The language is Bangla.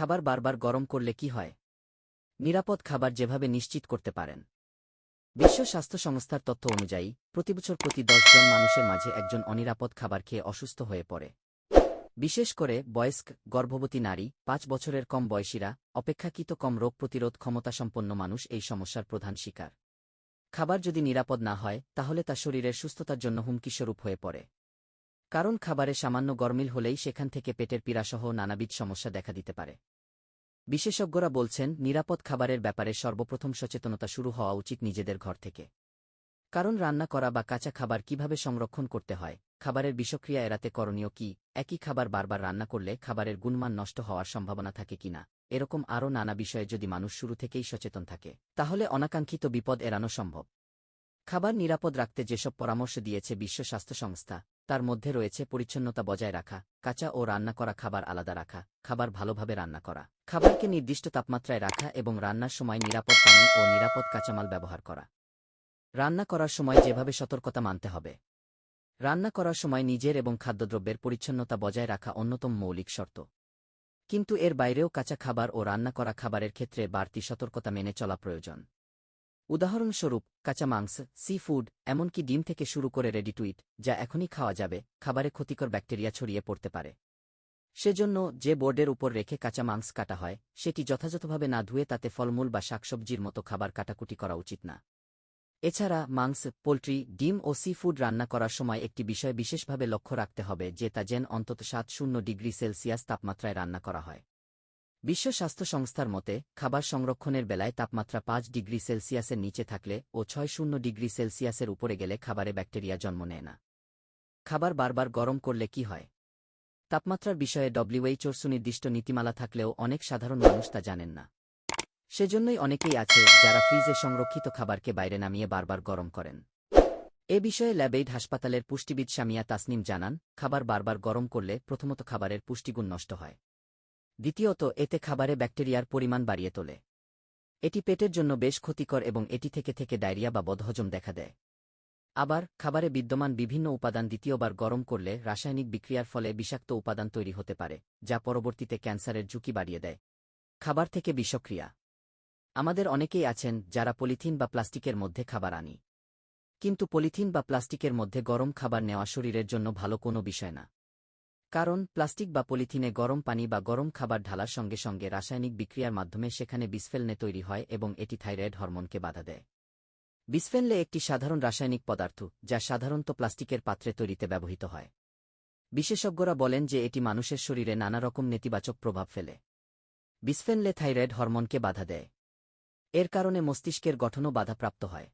খাবার বারবার গরম করলে কি হয়? নিরাপদ খাবার যেভাবে নিশ্চিত করতে পারেন। বিশ্ব স্বাস্থ্য সংস্থার তথ্য অনুযায়ী প্রতিবছর প্রতি দশজন মানুষের মাঝে একজন অনিরাপদ খাবার খেয়ে অসুস্থ হয়ে পড়ে। বিশেষ করে বয়স্ক, গর্ভবতী নারী, পাঁচ বছরের কম বয়সীরা, অপেক্ষাকৃত কম রোগ প্রতিরোধ ক্ষমতাসম্পন্ন মানুষ এই সমস্যার প্রধান শিকার। খাবার যদি নিরাপদ না হয়, তাহলে তা শরীরের সুস্থতার জন্য হুমকিস্বরূপ হয়ে পড়ে। কারণ খাবারে সামান্য গরমিল হলেই সেখান থেকে পেটের পীড়াসহ নানাবিধ সমস্যা দেখা দিতে পারে। বিশেষজ্ঞরা বলছেন, নিরাপদ খাবারের ব্যাপারে সর্বপ্রথম সচেতনতা শুরু হওয়া উচিত নিজেদের ঘর থেকে। কারণ রান্না করা বা কাঁচা খাবার কীভাবে সংরক্ষণ করতে হয়, খাবারের বিষক্রিয়া এড়াতে করণীয় কি, একই খাবার বারবার রান্না করলে খাবারের গুণমান নষ্ট হওয়ার সম্ভাবনা থাকে কিনা এরকম আরও নানা বিষয়ে যদি মানুষ শুরু থেকেই সচেতন থাকে, তাহলে অনাকাঙ্ক্ষিত বিপদ এড়ানো সম্ভব। খাবার নিরাপদ রাখতে যেসব পরামর্শ দিয়েছে বিশ্ব স্বাস্থ্য সংস্থা তার মধ্যে রয়েছে পরিচ্ছন্নতা বজায় রাখা, কাঁচা ও রান্না করা খাবার আলাদা রাখা, খাবার ভালোভাবে রান্না করা, খাবারকে নির্দিষ্ট তাপমাত্রায় রাখা এবং রান্নার সময় নিরাপদ পানি ও নিরাপদ কাঁচামাল ব্যবহার করা। রান্না করার সময় যেভাবে সতর্কতা মানতে হবে। রান্না করার সময় নিজের এবং খাদ্যদ্রব্যের পরিচ্ছন্নতা বজায় রাখা অন্যতম মৌলিক শর্ত। কিন্তু এর বাইরেও কাঁচা খাবার ও রান্না করা খাবারের ক্ষেত্রে বাড়তি সতর্কতা মেনে চলা প্রয়োজন। উদাহরণস্বরূপ কাঁচা মাংস সি ফুড এমনকি ডিম থেকে শুরু করে রেডি টুইট যা এখনই খাওয়া যাবে, খাবারে ক্ষতিকর ব্যাকটেরিয়া ছড়িয়ে পড়তে পারে। সেজন্য, যে বোর্ডের উপর রেখে কাঁচা মাংস কাটা হয়, সেটি যথাযথভাবে না ধুয়ে তাতে ফলমূল বা শাকসবজির মতো খাবার কাটাকুটি করা উচিত না। এছাড়া, মাংস, পোলট্রি, ডিম ও সি ফুড রান্না করার সময় একটি বিষয় বিশেষভাবে লক্ষ্য রাখতে হবে, যে তা যেন অন্তত সাত শূন্য ডিগ্রি সেলসিয়াস তাপমাত্রায় রান্না করা হয়। বিশ্ব স্বাস্থ্য সংস্থার মতে, খাবার সংরক্ষণের বেলায় তাপমাত্রা পাঁচ ডিগ্রি সেলসিয়াসের নিচে থাকলে ও ছয় শূন্য ডিগ্রি সেলসিয়াসের উপরে গেলে খাবারে ব্যাকটেরিয়া জন্ম নেয় না। খাবার বারবার গরম করলে কি হয়? তাপমাত্রার বিষয়ে ডব্লিউএইচওর সুনির্দিষ্ট নীতিমালা থাকলেও অনেক সাধারণ মানুষ তা জানেন না। সেজন্যই অনেকেই আছে যারা ফ্রিজে সংরক্ষিত খাবারকে বাইরে নামিয়ে বারবার গরম করেন। এ বিষয়ে ল্যাবেইড হাসপাতালের পুষ্টিবিদ সামিয়া তাসনিম জানান, খাবার বারবার গরম করলে প্রথমত খাবারের পুষ্টিগুণ নষ্ট হয়। দ্বিতীয়ত, এতে খাবারে ব্যাকটেরিয়ার পরিমাণ বাড়িয়ে তোলে। এটি পেটের জন্য বেশ ক্ষতিকর এবং এটি থেকে থেকে ডায়রিয়া বা বদহজম দেখা দেয়। আবার, খাবারে বিদ্যমান বিভিন্ন উপাদান দ্বিতীয়বার গরম করলে রাসায়নিক বিক্রিয়ার ফলে বিষাক্ত উপাদান তৈরি হতে পারে, যা পরবর্তীতে ক্যান্সারের ঝুঁকি বাড়িয়ে দেয়। খাবার থেকে বিষক্রিয়া। আমাদের অনেকেই আছেন যারা পলিথিন বা প্লাস্টিকের মধ্যে খাবার আনি। কিন্তু পলিথিন বা প্লাস্টিকের মধ্যে গরম খাবার নেওয়া শরীরের জন্য ভালো কোনো বিষয় না। কারণ প্লাস্টিক বা পলিথিনে গরম পানি বা গরম খাবার ঢালার সঙ্গে সঙ্গে রাসায়নিক বিক্রিয়ার মাধ্যমে সেখানে বিসফেলনে তৈরি হয় এবং এটি থাইরয়েড হরমোনকে বাধা দেয়। বিসফেনলে একটি সাধারণ রাসায়নিক পদার্থ, যা সাধারণত প্লাস্টিকের পাত্রে তৈরিতে ব্যবহৃত হয়। বিশেষজ্ঞরা বলেন যে এটি মানুষের শরীরে নানা রকম নেতিবাচক প্রভাব ফেলে। বিসফেনলে থাইরয়েড হরমোনকে বাধা দেয়। এর কারণে মস্তিষ্কের গঠনও বাধাপ্রাপ্ত হয়।